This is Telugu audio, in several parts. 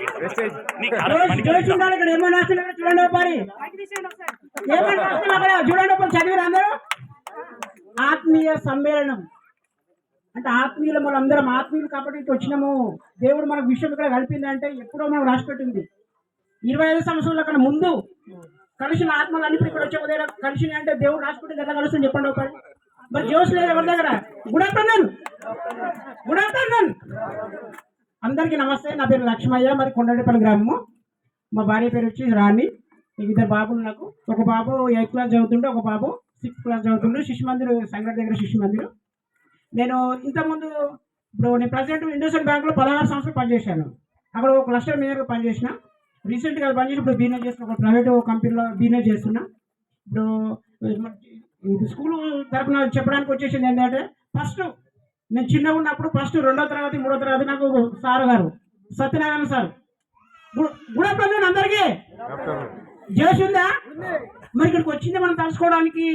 ఇక్కడ ఏమైనా రాస్తున్నారు చూడండి ఒకసారి ఏమైనా రాస్తున్నారు అక్కడ చూడండి ఒకసారి చదివారు అందరూ? ఆత్మీయ సమ్మేళనం. అంటే ఆత్మీయులు మనం అందరం ఆత్మీయులు కాబట్టి ఇటు వచ్చినాము. దేవుడు మనకు విషయం ఇక్కడ కలిపింది అంటే ఎప్పుడో మనం రాసిపెట్టింది. ఇరవై ఐదు సంవత్సరాల కన్నా ముందు కలిసిన ఆత్మలు అన్ని ఇక్కడ వచ్చే ఉదయం కలిసిన అంటే దేవుడు రాసిపెట్టింది ఎట్లా కలుస్తుంది చెప్పండి ఒకసారి మరి జోష్ లేదు ఎవరి దగ్గర? గుడ్ ఆఫ్టర్నూన్ గుడ్ ఆఫ్టర్నూన్ అందరికీ నమస్తే. నా పేరు లక్ష్మయ్య. మరి కొండపల్లి గ్రామము. మా భార్య పేరు వచ్చి రాణి. ఇద్దరు బాబులు నాకు. ఒక బాబు ఎయిత్ క్లాస్ చదువుతుండే ఒక బాబు సిక్స్త్ క్లాస్ చదువుతుండే. శిశు మందిర్ సంగటి దగ్గర శిశు మందిర్ నేను ఇంతకుముందు ఇప్పుడు నేను ప్రెసిడెంట్ ఇండస్ట్రియల్ బ్యాంక్లో పదహారు సంవత్సరాలు పనిచేశాను. అక్కడ ఒక క్లస్టర్ మేనేజర్గా పనిచేసిన. రీసెంట్గా పనిచేసి ఇప్పుడు బీనే చేస్తున్నా. ఒక ప్రైవేట్ కంపెనీలో బీనే చేస్తున్నా. ఇప్పుడు స్కూల్ తరపున చెప్పడానికి వచ్చేసింది ఏంటంటే ఫస్ట్ నేను చిన్నగా ఉన్నప్పుడు ఫస్ట్ రెండో తరగతి మూడో తరగతి నాకు సార్ గారు. సత్యనారాయణ సార్. గుడ్ ఆఫ్టర్నూన్ అందరికీ. జోష్ ఉందా మరి ఇక్కడికి వచ్చింది మనం తలుసుకోవడానికి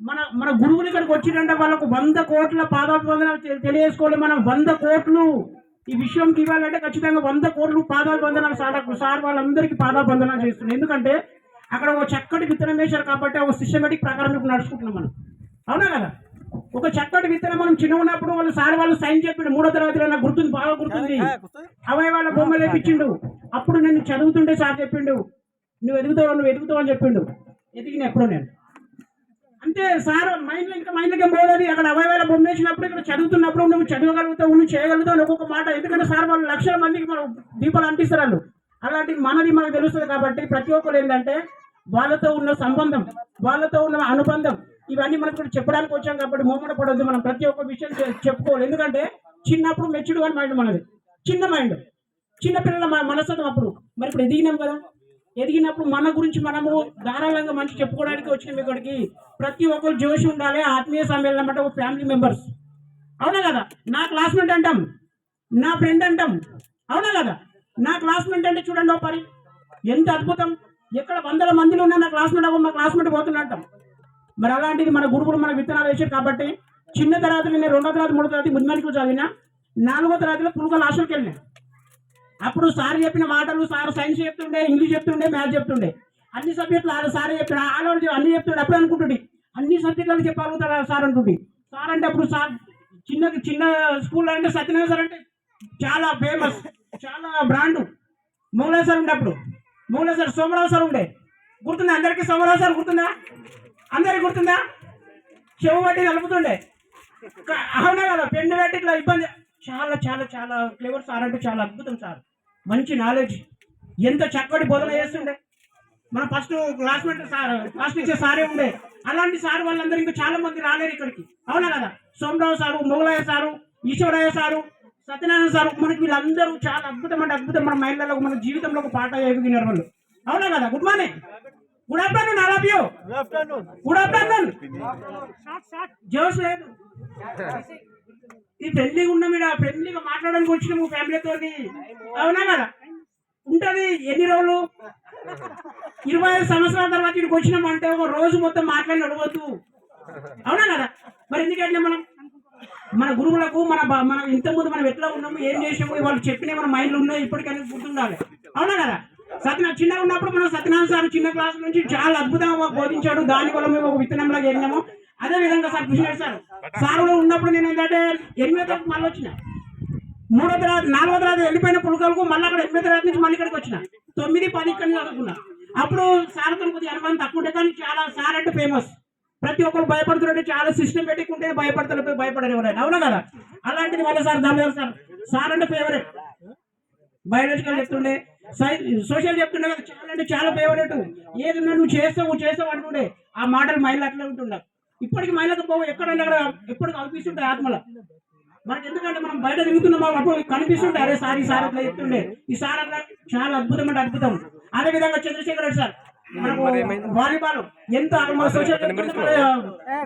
మన మన గురువులు ఇక్కడికి వచ్చిందంటే వాళ్ళకు వంద కోట్ల పాదాభివందనాలు తెలియజేసుకోవాలి మనం. వంద కోట్లు. ఈ విషయంకి ఇవ్వాలంటే ఖచ్చితంగా వంద కోట్లు పాదాభివందనాలు సార్ సార్ వాళ్ళందరికీ పాదాభివందనాలు చేస్తున్నాం ఎందుకంటే అక్కడ ఒక చక్కటి విత్తనం వేశారు కాబట్టి ఒక సిస్టమేటిక్ ప్రకారం ఇప్పుడు నడుచుకుంటున్నాం మనం. అవునా కదా? ఒక చక్కటి విత్తనం మనం చిన్న ఉన్నప్పుడు వాళ్ళు సార్ వాళ్ళు సైన్ చెప్పిండు మూడో తరగతిలో నాకు గుర్తుంది బాగా గుర్తుంది. అవయవాల బొమ్మలు వేపించిండు అప్పుడు నేను చదువుతుంటే సార్ చెప్పిండు నువ్వు ఎదుగుతావు నువ్వు ఎదుగుతావు అని చెప్పిండు. ఎదిగిన ఎప్పుడు నేను. అంటే సార్ మైండ్లో ఇంకా మైండ్లోకి పోలేదు. అక్కడ అవయవాల బొమ్మ వేసినప్పుడు ఇక్కడ చదువుతున్నప్పుడు నువ్వు చదవగలుగుతావు నువ్వు చేయగలుగుతావు అని ఒక్కొక్క మాట. ఎందుకంటే సార్ వాళ్ళు లక్షల మందికి మనం దీపాలు అంటిస్తారు వాళ్ళు. అలాంటి మనది మనకు తెలుస్తుంది కాబట్టి ప్రతి ఒక్కరు ఏంటంటే వాళ్ళతో ఉన్న సంబంధం వాళ్ళతో ఉన్న అనుబంధం ఇవన్నీ మనకు ఇక్కడ చెప్పడానికి వచ్చాం కాబట్టి మోమడ పడవద్దు. మనం ప్రతి ఒక్క విషయం చెప్పుకోవాలి. ఎందుకంటే చిన్నప్పుడు మెచ్యూర్డ్ కానీ మైండ్ మనది. చిన్న మైండ్. చిన్నపిల్లల మనస్తత్వం అప్పుడు. మరి ఇప్పుడు ఎదిగినాం కదా. ఎదిగినప్పుడు మన గురించి మనము ధారాళంగా మంచి చెప్పుకోవడానికి వచ్చినాం ఇక్కడికి. ప్రతి ఒక్కరు జోషి ఉండాలి. ఆత్మీయ సమ్మేళనం అంటే ఒక ఫ్యామిలీ మెంబర్స్. అవునా కదా? నా క్లాస్మేట్ అంటాం. నా ఫ్రెండ్ అంటాం. అవునా కదా? నా క్లాస్మేట్ అంటే చూడండి ఓ పరి. ఎంత అద్భుతం. ఎక్కడ వందల మందిలో ఉన్న నా క్లాస్మేట్ అవ్వ మా క్లాస్మేట్ పోతున్నట్టాం మరి అలాంటిది మన గురువులు మన విత్తనాలు వేసారు కాబట్టి చిన్న తరగతి నేను రెండో తరగతి మూడో తరగతి ముద్దిమణికి చదివినా నాలుగో తరగతిలో పులుగల హాస్టల్కి వెళ్ళిన. అప్పుడు సార్ చెప్పిన మాటలు సార్ సైన్స్ చెప్తుండే ఇంగ్లీష్ చెప్తుండే మ్యాథ్స్ చెప్తుండే. అన్ని సబ్జెక్టులు ఆ సార్ చెప్పిన ఆలోచన అన్ని చెప్తుండే అప్పుడు అనుకుంటుంది అన్ని సబ్జెక్టులు చెప్పగలుగుతారా సార్ అంటుండే. సార్ అంటే అప్పుడు సార్ చిన్న చిన్న స్కూల్ అంటే సత్యనారాయణ సార్ అంటే చాలా ఫేమస్ చాలా బ్రాండ్. మొగలే సార్ ఉండే అప్పుడు. మొగలే సార్ సోమరావు సార్ ఉండే. గుర్తుందా? అందరికీ సోమరావు సార్ గుర్తుందా? అందరికి గుర్తుందా? చెవు పట్టి నలుపుతుండే. అవునా కదా? పెన్ను పెట్టి ఇట్లా ఇబ్బంది. చాలా చాలా చాలా క్లేవర్ సార్ అంటే చాలా అద్భుతం సార్. మంచి నాలెడ్జ్ ఎంత చక్కటి బోధన చేస్తుండే. మన first classmate sir class teacher సారే ఉండే. అలాంటి సార్ వాళ్ళందరూ ఇంకా చాలా మంది రాలేరు ఇక్కడికి. అవునా కదా? Somarao sir Mogalaiah sir Eshwaraiah sir Satyanarayana sir మనకి వీళ్ళందరూ చాలా అద్భుతం అంటే అద్భుతం మన మైండ్లలో మన జీవితంలో ఒక పాట ఎదిగినారు వాళ్ళు. అవునా కదా? Good morning good afternoon I love you good afternoon Jose లేదు. ఈ ఫ్రెండ్లీగా ఉన్నాం ఇక్కడ ఫ్రెండ్లీగా మాట్లాడడానికి వచ్చినాము ఫ్యామిలీతో అవునా కదా? ఉంటది. ఎన్ని రోజులు? ఇరవై ఐదు సంవత్సరాల తర్వాత ఇక్కడికి వచ్చినాం అంటే ఒక రోజు మొత్తం మాట్లాడి నడవద్దు. అవునా కదా? మరి ఎందుకంటే మనం? మన గురువులకు మన బ- మన ఇంతకుముందు మనం ఎట్లా ఉన్నాము ఏం చేసాము వాళ్ళు చెప్పిన మన మైండ్లో ఉన్నాయి ఇప్పటికైనా గుర్తుండాలి. అవునా కదా? సత్యనా చిన్నగా ఉన్నప్పుడు మనం సత్యనారాయణ సార్ చిన్న క్లాస్ నుంచి చాలా అద్భుతంగా బోధించాడు. దాని వల్ల మేము ఒక విత్తనంలాగా వెళ్ళినాము అదే విధంగా సార్ కృష్ణ సార్. సార్ కూడా ఉన్నప్పుడు నేను ఏంటంటే ఎనిమిదో తరగతి మళ్ళీ వచ్చిన. మూడో తరగతి నాలుగో తరగతి వెళ్ళిపోయిన పులకలకు మళ్ళీ అక్కడ ఎనిమిదో తరగతి నుంచి మళ్ళీ ఇక్కడికి వచ్చిన. తొమ్మిది పది ఇక్కడ చదువుకున్నా. అప్పుడు సార్తో కొద్దిగా అనుభవం తక్కువ ఉంటే కానీ చాలా సార్ అంటే ఫేమస్ ప్రతి ఒక్కరు భయపడుతుంటే చాలా సిస్టమ్ ఉంటే భయపడతారు భయపడరు ఎవరైనా. అవునా కదా? అలాంటిది మళ్ళీ సార్ దాని సార్. సార్ అంటే ఫేవరెట్ బయాలజికల్ చెప్తుండే. సోషల్ చెప్తుండే కదా చాలా అంటే చాలా ఫేవరెట్ ఏది నువ్వు చేస్తావు నువ్వు చేస్తావు అంటుండే ఆ మాటలు మైళ్ళు అట్లే ఉంటుండే. ఇప్పటికి మైళ్ళకు పోవు ఎక్కడైనా అక్కడ ఎప్పుడు కనిపిస్తుంటాయి ఆత్మల. మనకి ఎందుకంటే మనం బయట తిరుగుతున్నాం అప్పుడు కనిపిస్తుంటే అరే సార్ ఈ సార్ అట్లా చెప్తుండే. ఈ సార్ అట్లా చాలా అద్భుతం అంటే అద్భుతం. అదే విధంగా చంద్రశేఖర్ రెడ్డి సార్ మనకు వాలీబాల్ ఎంత సోషల్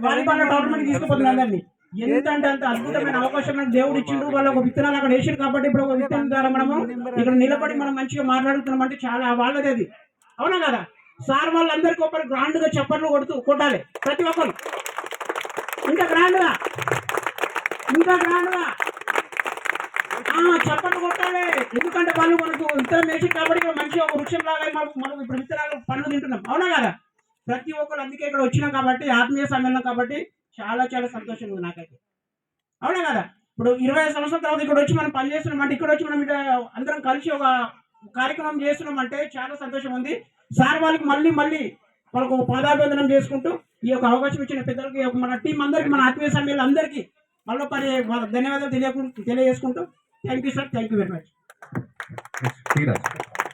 వాలీబాల్ టోర్నమెంట్ తీసుకుపోతుంది అందరినీ. ఎంత అంత అద్భుతమైన అవకాశం మనకు దేవుడు ఇచ్చిండు. వాళ్ళు ఒక విత్తనాలు అక్కడ వేసిండు కాబట్టి ఇప్పుడు ఒక విత్తనం ద్వారా మనము ఇక్కడ నిలబడి మనం మంచిగా మాట్లాడుతున్నాం అంటే చాలా వాళ్ళది అది. అవునా కదా? సార్ వాళ్ళందరికీ ఒకరు గ్రాండ్గా చప్పట్లు కొడుతూ కొట్టాలి. ప్రతి ఒక్కరు. ఇంకా గ్రాండ్గా? ఇంకా గ్రాండ్గా? ఆ, చప్పట్లు కొట్టాలి. ఎందుకంటే వాళ్ళు మనకు విత్తనం వేసి కాబట్టి ఇక్కడ మంచిగా ఒక వృక్షం లాగా మనం మనం ఇప్పుడు విత్తనాలు పండ్లు తింటున్నాం. అవునా కదా? ప్రతి ఒక్కరు అందుకే ఇక్కడ వచ్చినాం కాబట్టి ఆత్మీయ సమ్మేళనం కాబట్టి చాలా చాలా సంతోషంగా ఉంది నాకైతే. అవునా కదా? ఇప్పుడు ఇరవై ఐదు సంవత్సరాల తర్వాత ఇక్కడ వచ్చి మనం పని చేస్తున్నాం అంటే ఇక్కడ వచ్చి మనం అందరం కలిసి ఒక కార్యక్రమం చేస్తున్నాం అంటే చాలా సంతోషం ఉంది. సార్ వాళ్ళకి మళ్ళీ మళ్ళీ వాళ్ళకు పాదాభివందనం చేసుకుంటూ ఈ యొక్క అవకాశం ఇచ్చిన పెద్దలకి మన టీం అందరికి మన ఆత్మీయ సమ్మెలు అందరికీ మళ్ళీ పని ధన్యవాదాలు తెలియకుండా తెలియజేసుకుంటూ. Thank you sir thank you very much